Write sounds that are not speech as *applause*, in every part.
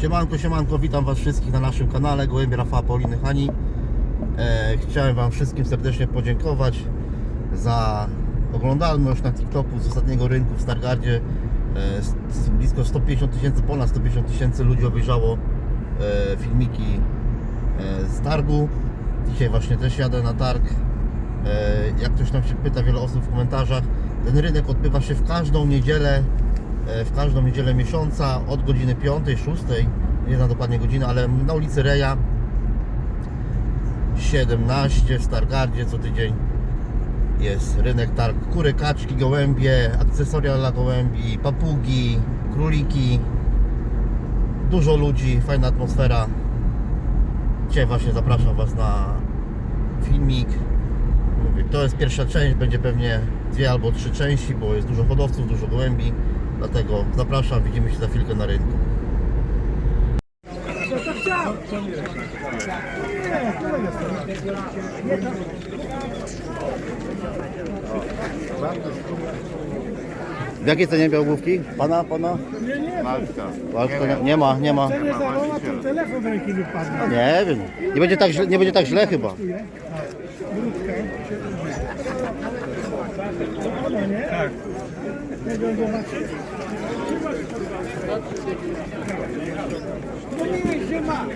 Siemanko, siemanko, witam Was wszystkich na naszym kanale Gołębie Rafała Pauliny Hani. E, chciałem Wam wszystkim serdecznie podziękować za oglądalność na TikToku z ostatniego rynku w Stargardzie. E, blisko 150 tysięcy, ponad 150 tysięcy ludzi obejrzało e, filmiki e, z targu. Dzisiaj właśnie też jadę na targ. E, jak ktoś tam się pyta, wiele osób w komentarzach, ten rynek odbywa się w każdą niedzielę w każdą niedzielę miesiąca od godziny 5, 6, nie znam dokładnie godziny, ale na ulicy Reja 17 w Stargardzie co tydzień jest rynek targ. Kury, kaczki, gołębie, akcesoria dla gołębi, papugi, króliki. Dużo ludzi, fajna atmosfera. Dzisiaj właśnie zapraszam Was na filmik. To jest pierwsza część, będzie pewnie dwie albo trzy części, bo jest dużo hodowców, dużo gołębi. Dlatego zapraszam, widzimy się za chwilkę na rynku. W jakiej cenie białogłówki? Pana, pana? Maltka. Walka nie, nie ma, nie ma. Nie zawoła, to telefon z ręki wypadł. Nie wiem. Nie będzie tak źle, nie będzie tak źle chyba. Nie? Tak. No nie, gdzie ma?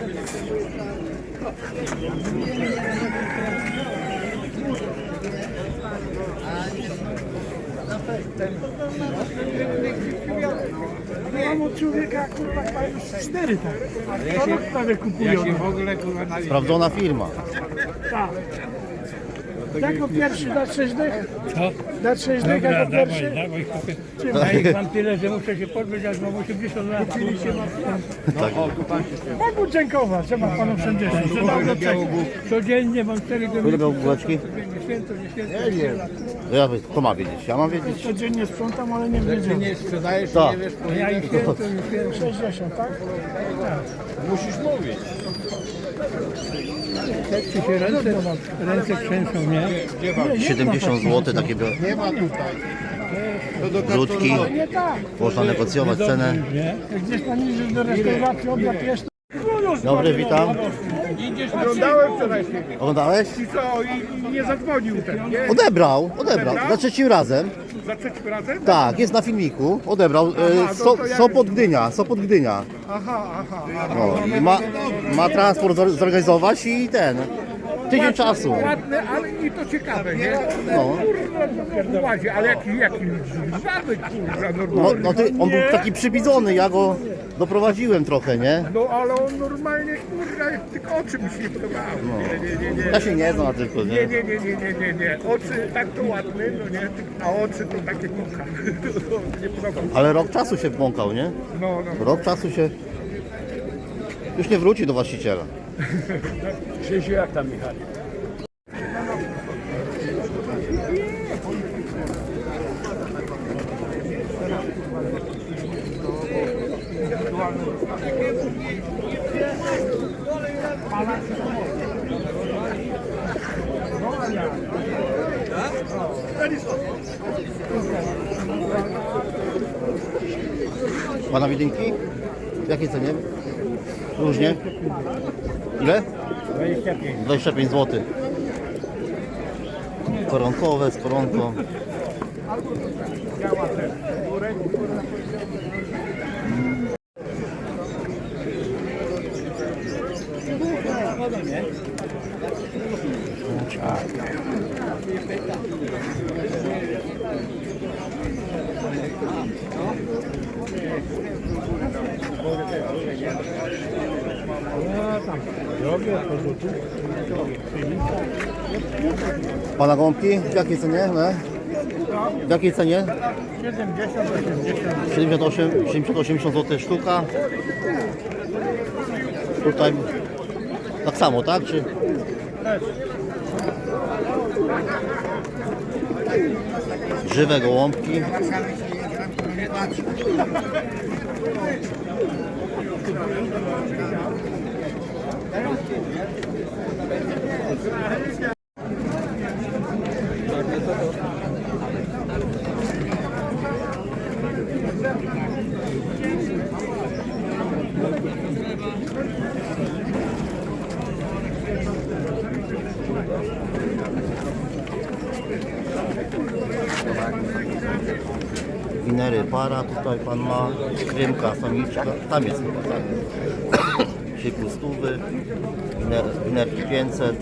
Mam od człowieka kurwa cztery tak. Ja prawie kupują. Ja się w ogóle kurwa na Sprawdzona firma. Tak. Jako pierwszy dać sześć dych? Co? Dać sześć dych Dobra, jako dawaj, pierwszy? dawaj, chłopie. Ja ich mam tyle, że muszę się podbyć, aż mam 80 lat. Tak. Pan mu dziękować, trzeba panu wszędzie że dawno czeka. Codziennie mam 4 Ile godziny. białogłóweczki? Nie święto, nie święto. Nie wiem. Ja, kto ma wiedzieć? Ja mam wiedzieć. Codziennie sprzątam, ale nie w niedzielę. nie sprzedajesz, Tak. nie wiesz, Ja ich święto, nie święto. 60, tak? musisz mówić. Tak ci się ręce, ręce trzęsą, nie? 70 zł takie bio- Nie ma tutaj. Można negocjować cenę. Nie? Jak gdzieś pan idzie do restauracji, obiad jest, to... Dobry, witam. Oglądałem wczoraj Oglądałeś? i co, i, i nie zadzwonił ten, nie? Odebrał, odebrał. Za trzecim razem. Za trzecim razem? Tak, jest na filmiku. Odebrał. E, Aha, so, no to jak- Sopot Gdynia, Sopot Gdynia. Aha, aha, aha. No, i ma, ma transport zor- zorganizować i ten. Tydzień czasu. Ładne, ale i to ciekawe, nie? No. Kurwa, łazie, ale jaki, jaki żaby, kurwa, No, no ty, on był taki przybidzony, ja go doprowadziłem trochę, nie? No ale on normalnie, kurwa, tylko oczy mi się nie podobały. Nie, nie, nie, nie. Ja się nie znam na tylko, Nie, nie? nie, nie, nie, nie, nie, nie. Oczy tak to ładne, no nie, a oczy to takie kucha. To, to nie podoba mi się. Ale rok czasu się wbłąkał, nie? No, no. Rok czasu się... Już nie wróci do właściciela. Krzysiu, jak tam Michał? Pana widynki? W jakiej cenie? Różnie. Ile? 25. 25 zł. Koronkowe z koronką. Pana gąbki? W jakiej cenie? Ne? W jakiej cenie? 78, 70, 80 zł sztuka. Tutaj tak samo, tak? Czy... Żywe gołąbki. vinere, bara, tutaj pan ma kremka, samiczka, tam? Sieklu stówy, winer, winerki 500.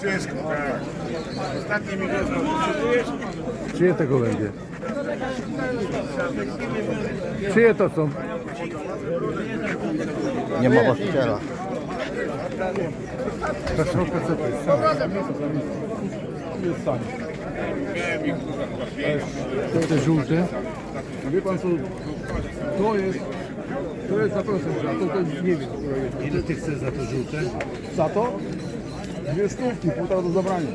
Ciężko, tak. Ostatni mi go potrzebujesz? Czyje te gołębie? Czyje to są? Nie ma właściciela. Kaszałka co to jest? To te żółte? Wie pan co, to jest, to jest za proszę, a to, to nie wiem, jest. Ile ty chcesz za to żółte? Za to? Dwie stówki, półtora do zabrania.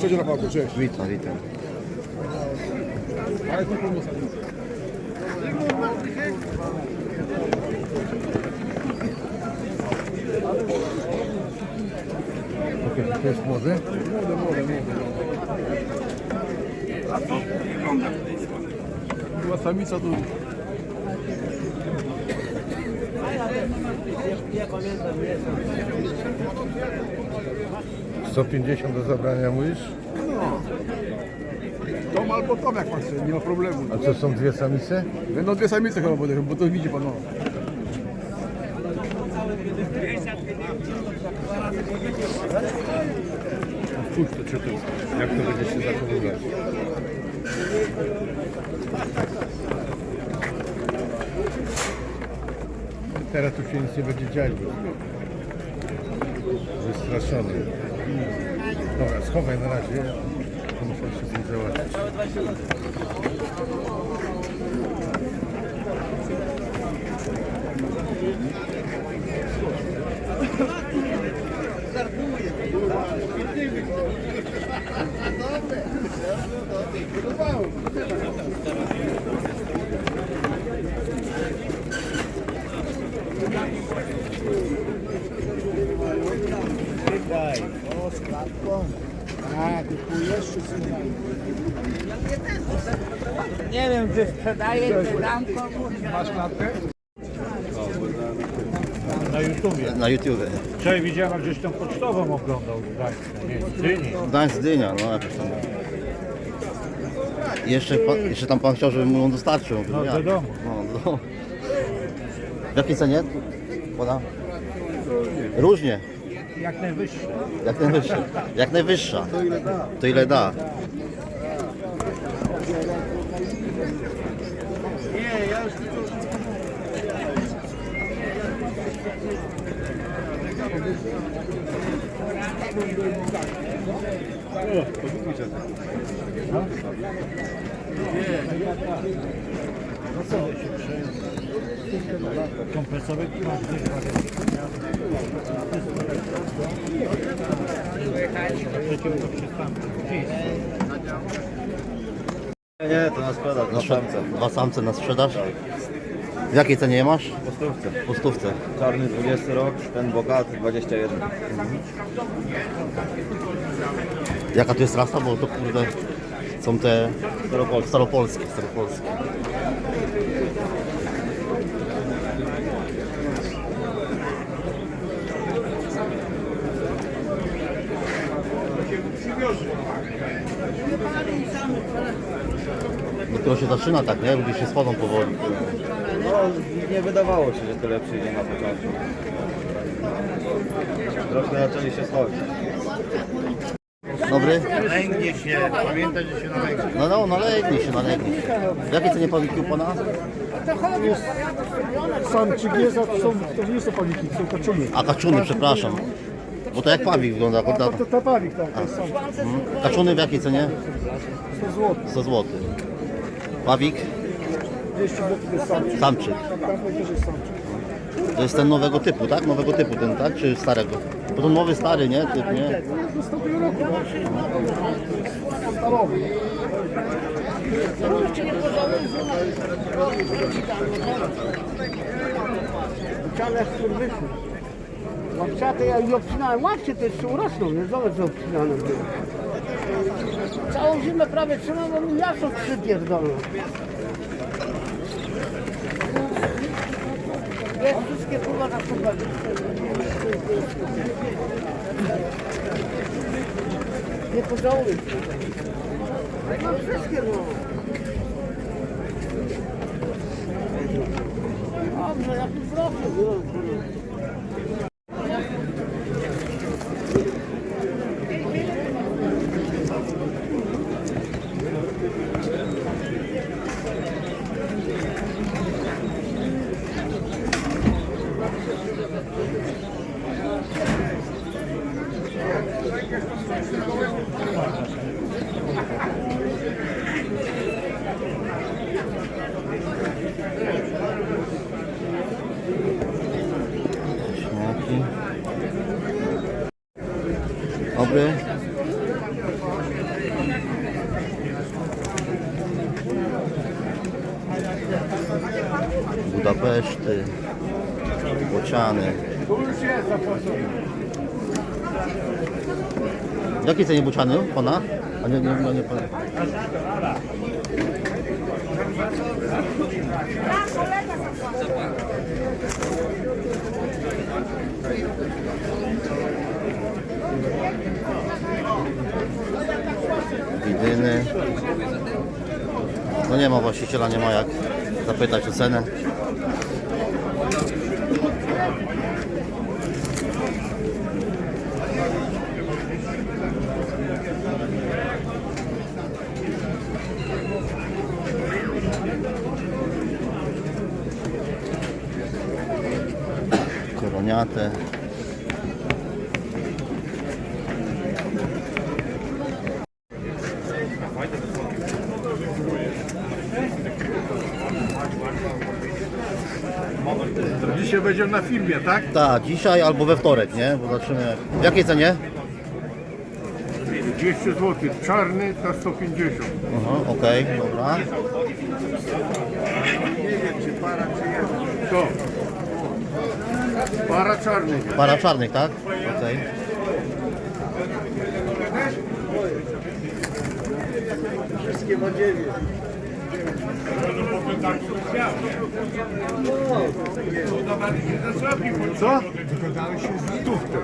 Cześć Rafałku, cześć. Witam, witam. Ale tu pomocy. Okej, to jest młode? Młode, młode, młode. Była samica tu. 150 do zabrania mówisz? Tom albo Tom jak chce, nie ma problemu. A co są dwie samice? Będą dwie samice chyba, bo, bo to widzi pan. No. Cóż to czy to, jak to będzie się zachowywać? Teraz tu się nic nie będzie dziać, wystraszony. Dobra, schowaj na razie. To muszę się z załatwić. Nie wiem, czy sprzedaję, czy dam komuś. Na YouTubie. Na YouTube. Wczoraj widziałem, gdzieś tą pocztową oglądał w Gdańsku, nie, w Gdyni. Gdańsk, Dynia, no jakoś tam. Jeszcze, pan, jeszcze tam pan chciał, żebym mu ją dostarczył. No, do domu. No, do domu. W jakiej cenie? Poda? Różnie. Jak najwyższe. Jak najwyższa. Jak najwyższa. To ile da. To ile da. Kompresowy masz gdzieś Przeciwko przystępom. Nie, to na sprzedaż, na samce. Dwa samce na sprzedaż. W jakiej cenie je masz? Po stówce. Po stówce. Czarny 20 rok, ten bogaty 21. Jaka to jest rasa? Bo to kurde są te staropolskie. Staropolskie. staropolskie. Dopiero się zaczyna tak, nie? Ludzie się schodzą powoli. No, nie wydawało się, że tyle przyjdzie na początku. Troszkę zaczęli się schodzić. Dobry? Lęgnie się, pamiętaj, że się nalęgnie. No no, nalegnij się, nalegnij się. W jakiej cenie pawiki u Pana? Samczyk jest, a to, są, to nie są pawiki, to są kaczuny. A kaczuny, przepraszam. Bo to jak pawik wygląda. To, akurat. to, to pawik, tak, to jest sam. Mhm. Kaczuny w jakiej cenie? 100 zł. 100 zł. Pawik, 200 zł to jest samczyk. samczyk. Tam też jest samczyk. To jest ten nowego typu, tak? Nowego typu ten, tak? Czy starego? Bo to nowy, stary, nie? Typ, nie? Wcale skurwysy. Łapciate ja ich obcinałem. Łapcie to jeszcze urosną, nie? Zobacz, co obcinane było. Całą zimę prawie trzymam, bo mi miasto przypierdolą. Wszystkie kurwa na kurwa. Nie pożałuję. No wszystkie no. Dobrze, ja tu wracam. Dobry. Budapeszty. Bociany. W jakiej cenie bociany pana? A nie, nie, nie, nie pana. Widyny. No nie ma właściciela, nie ma jak zapytać o cenę. Koroniate. Będziemy na filmie, tak? Tak, dzisiaj albo we wtorek, nie? Zobaczymy. W jakiej cenie? 200 zł. Czarny to 150. Aha, okej, dobra. Co? Para czarny. Para czarnych, tak? Okej. Co? Wygadałeś się z stówkę.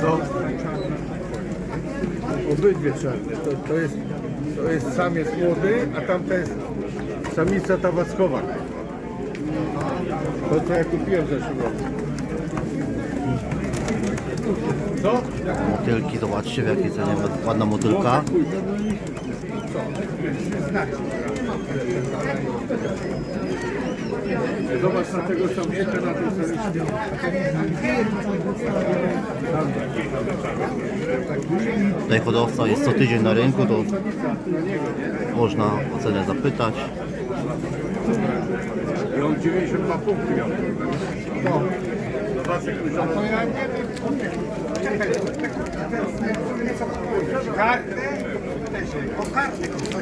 Co? Obydwie czarne. To, to, jest, to jest samiec młody, a tamta jest samica ta wackowa. To co ja kupiłem w zeszłym roku. Co? Motylki, zobaczcie w jakiej cenie. Ładna motylka. Zobacz na tego samczyka na tej samiczce. Tutaj hodowca jest co tydzień na rynku, to można o cenę zapytać. I on 92 punkty miał. No. Wacek to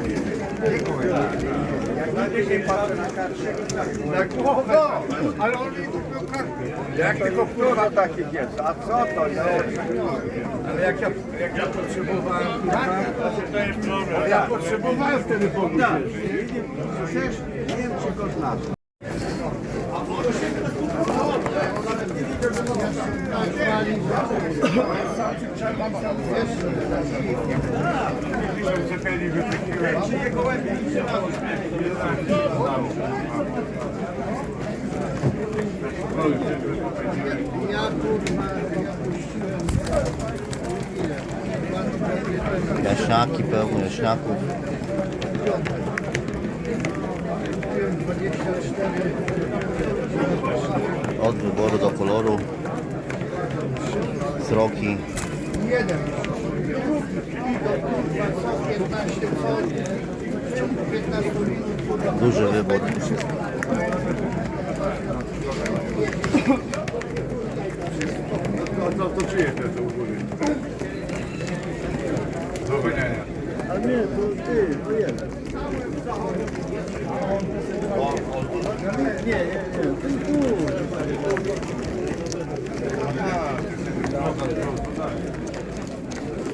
ja nie Tak, no, no, ale on nie kupił karty. Jak tylko wpływa takich jest, a co to jest? Ale jak ja, jak ja potrzebowałem, ale ja potrzebowałem wtedy pomóc. Przecież nie wiem, czy go znasz. Jaśniaki, pełno jaśniaków. Od wyboru do koloru. Sroki. jeden. Idą kurwa co 15 co w ciągu 15 minut. Duży wybór. No to, to czyje te to u góry? Do wyniania. A nie, to ty, to jeden. Nie, nie, nie, ten tu.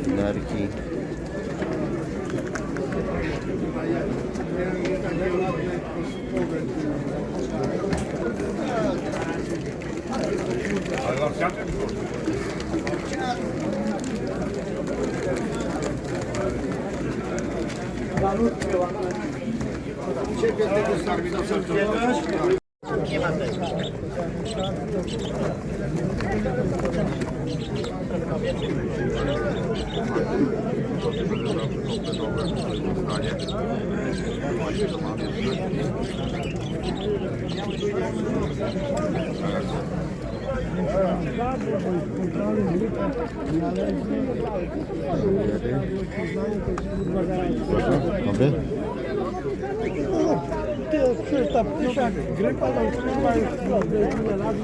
Nerki. Ale na wsiadzie Ciebie Dobry? Ty, Krzysztof, Krzyszak, grypa, no kurwa już lat.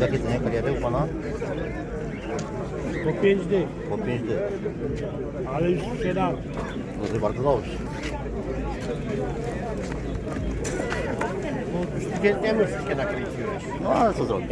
Jakie cenie kariery u Pana? Po 5 dych, Po 5 dych. ale już sprzedałem. No to bardzo dobrze. 限定も引けなくてい。ああ、そうそう。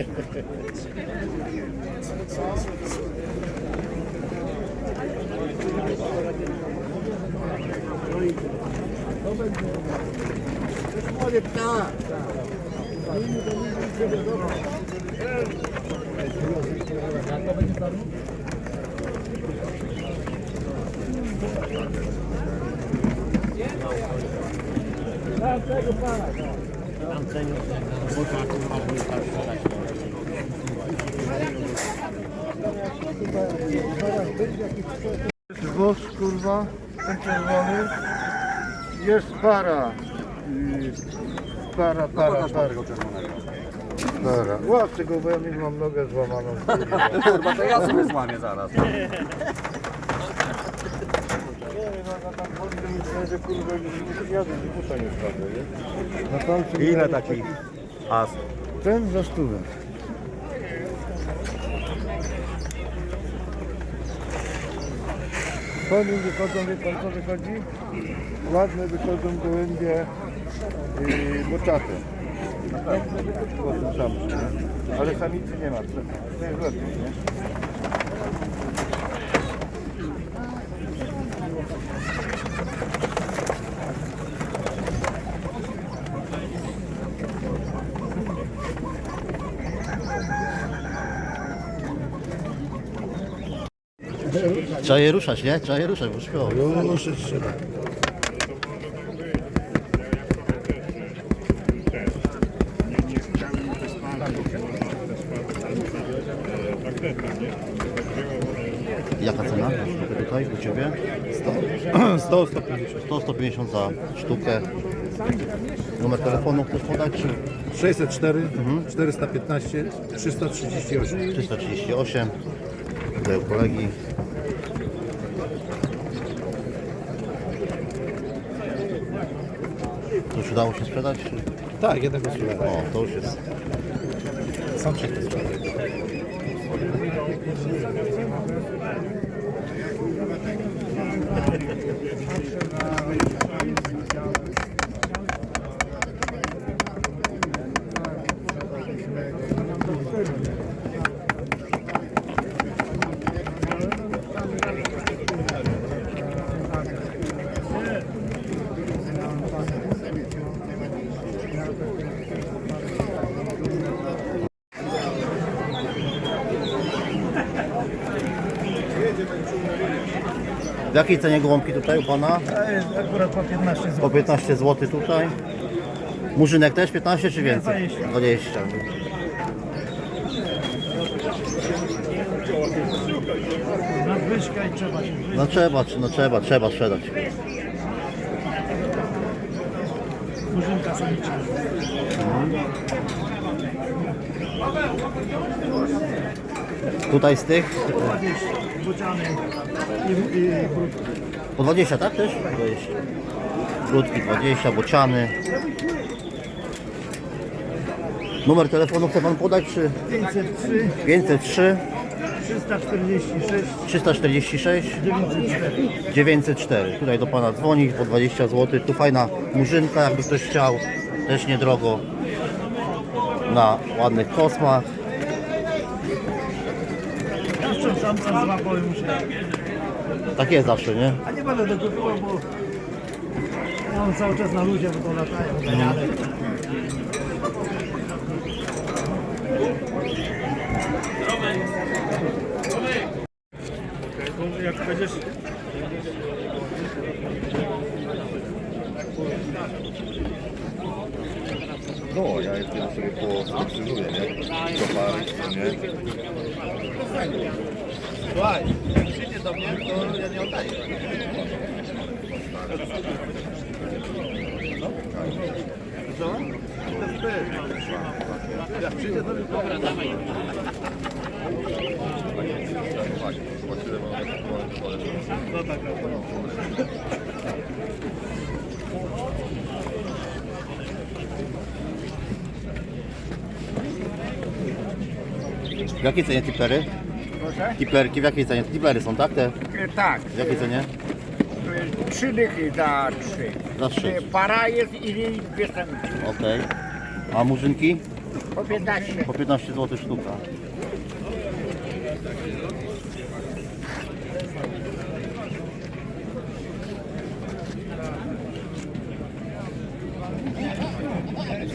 Pega o co zrobić? Młody ptak. Wóz kurwa, ten czerwony. Jest para. Y, Para, para, para. Para. Łap tego, bo ja nie mam nogę złamaną. *laughs* Kurwa, to ja sobie złamię zaraz. Na tamtym Ile takich as? Ten za stówę. Koni wychodzą, wie pan co wychodzi? Ładne wychodzą gołębie yy, boczate. Po tym samym? Ale samicy nie ma. To jest lepiej, nie? Trzeba je ruszać, nie? Trzeba je ruszać, bo śpią. Ruszyć trzeba. Jaka cena tutaj u Ciebie? 100, 150. 100, 150 za sztukę. Numer telefonu chcesz podać? Czy 604, 415, 338. 338. Tutaj u kolegi. To już udało się sprzedać? Tak, jednego sprzedałem. O, to już jest. Są trzech to sprzedałem. W jakiej cenie gołąbki tutaj u Pana? Akurat po 15 zł. Po 15 zł tutaj. Murzynek też 15 czy więcej? 20. Nadwyżka i trzeba się No trzeba, no trzeba, trzeba sprzedać. Murzynka samiczka. Tutaj z tych? Po 20, tak też? 20. Brudki 20, bociany. Numer telefonu chce Pan podać, czy? 503, 503 346, 346 904. 904. Tutaj do Pana dzwonić po 20 zł. Tu fajna murzynka, jakby ktoś chciał. Też niedrogo. Na ładnych kosmach. Jeszcze samca złapał i muszę. Tak jest zawsze, nie? A nie będę dokupywał, bo ja mam cały czas na ludzie, bo to latają. jadę. Jak będziesz No, ja jestem sobie po nie? Do pary, nie? Słuchaj, jak przyjdzie do mnie, to ja nie oddaję. Zobaczymy, mam W jakiej cenie tiplery? Tiplerki w jakiej cenie? Tiplery są, tak? Te? Tak, W jakiej cenie? trzy dychy za trzy. Za trzy. Para jest i dwie samice. Okej. A murzynki? Po 15. Po 15 zł sztuka.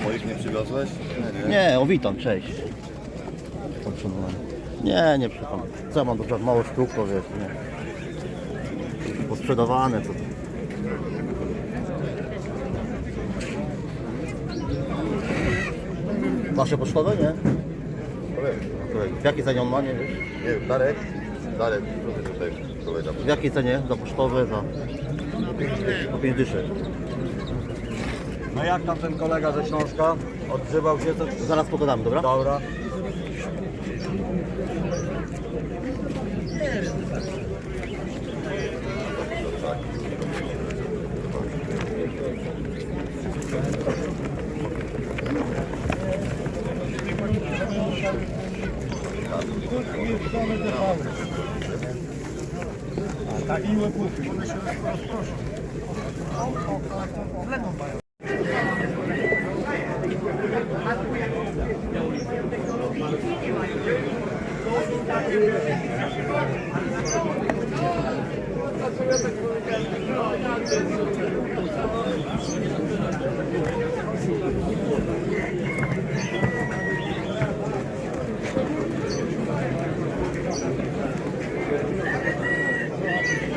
Moich nie przywiozłeś? Nie, nie. Nie, o witam, cześć. Podsumowany. Nie, nie przypam. Co ja mam dużo mało sztuk, to wiesz, nie. Posprzedawane, to. Wasze pocztowe, nie? W jakiej cenie on ma, nie wiesz? Nie wiem, Darek? Darek, proszę tutaj kolega. W jakiej cenie za pocztowe, za... Po 5 dyszek. No jak tam ten kolega ze Śląska? Odzywał się to? Zaraz pogadamy, dobra? Dobra. W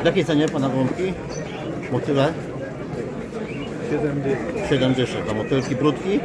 jakiej cenie pana gołąbki? Motyle? 7 dyszek. 7 dyszek. A motylki brudki?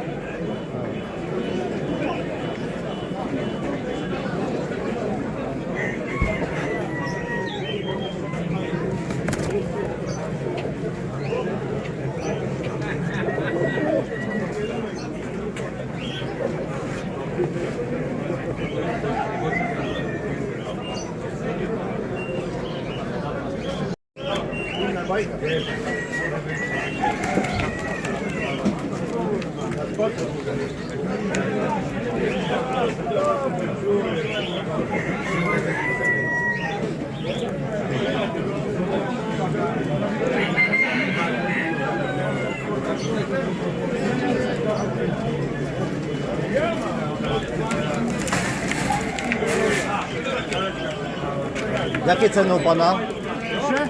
Jakie ceny u pana?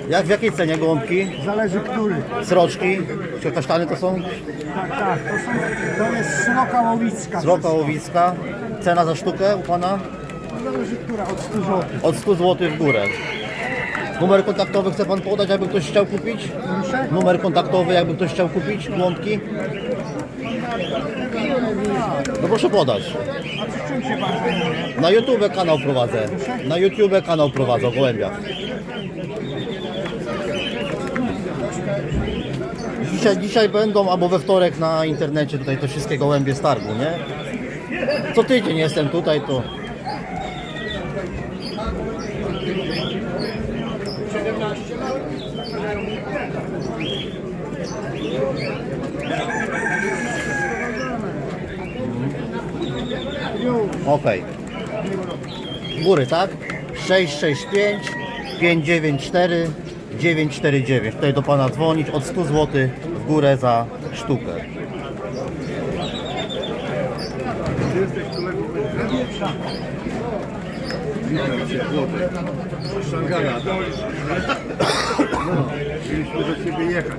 Jak w jakiej cenie gołąbki? Zależy który. Sroczki? Czy kasztany to są? Tak, tak. To, są, to jest sroka łowicka. Sroka łowicka. Cena za sztukę u pana? Zależy która, od 100 zł. Od 100 zł w górę. Numer kontaktowy chce pan podać, jakby ktoś chciał kupić? Proszę? Numer kontaktowy, jakby ktoś chciał kupić gołąbki? No proszę podać. Na YouTube kanał prowadzę. Na YouTube kanał prowadzę o gołębiach. Dzisiaj, dzisiaj będą, albo we wtorek na internecie tutaj te wszystkie gołębie z targu, nie? co tydzień jestem tutaj, to Okej. Góry, tak? 665 594 949. Tutaj do Pana dzwonić od 100 zł w górę za sztukę. Mieliśmy do Ciebie jechać.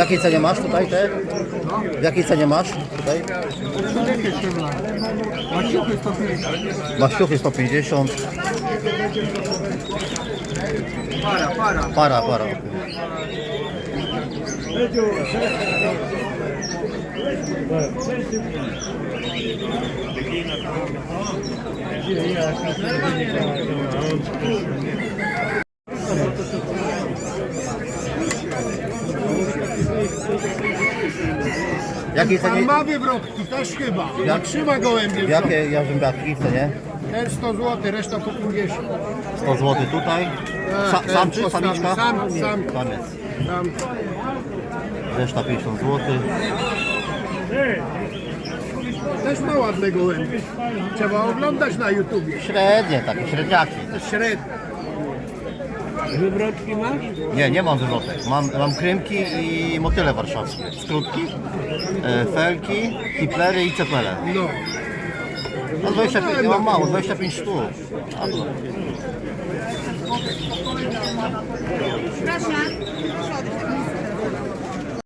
jakiej cenie masz tutaj te? W jakiej cenie masz tutaj? Maściuchy 150. Para, para. Para, para. W jakiej cenie? Ma wywrotki też chyba. Jak- trzyma gołębie. Jakie jarzębiaki w cenie? Ten 100 zł, reszta po 50. 100 zł tutaj. Sa, ten sam czy samiczka? Sam, sam. Samiec. Tam. Reszta 50 zł. Też ma ładne gołębie. Trzeba oglądać na YouTubie. Średnie, takie średniaki. Średnie. Wywrotki masz? Nie, nie mam wywrotek. Mam, mam krymki i motyle warszawskie. Skrótki, e, felki, hiplery i cepele. No. No 25, ja mam mało, 25 sztuk. A to. Proszę.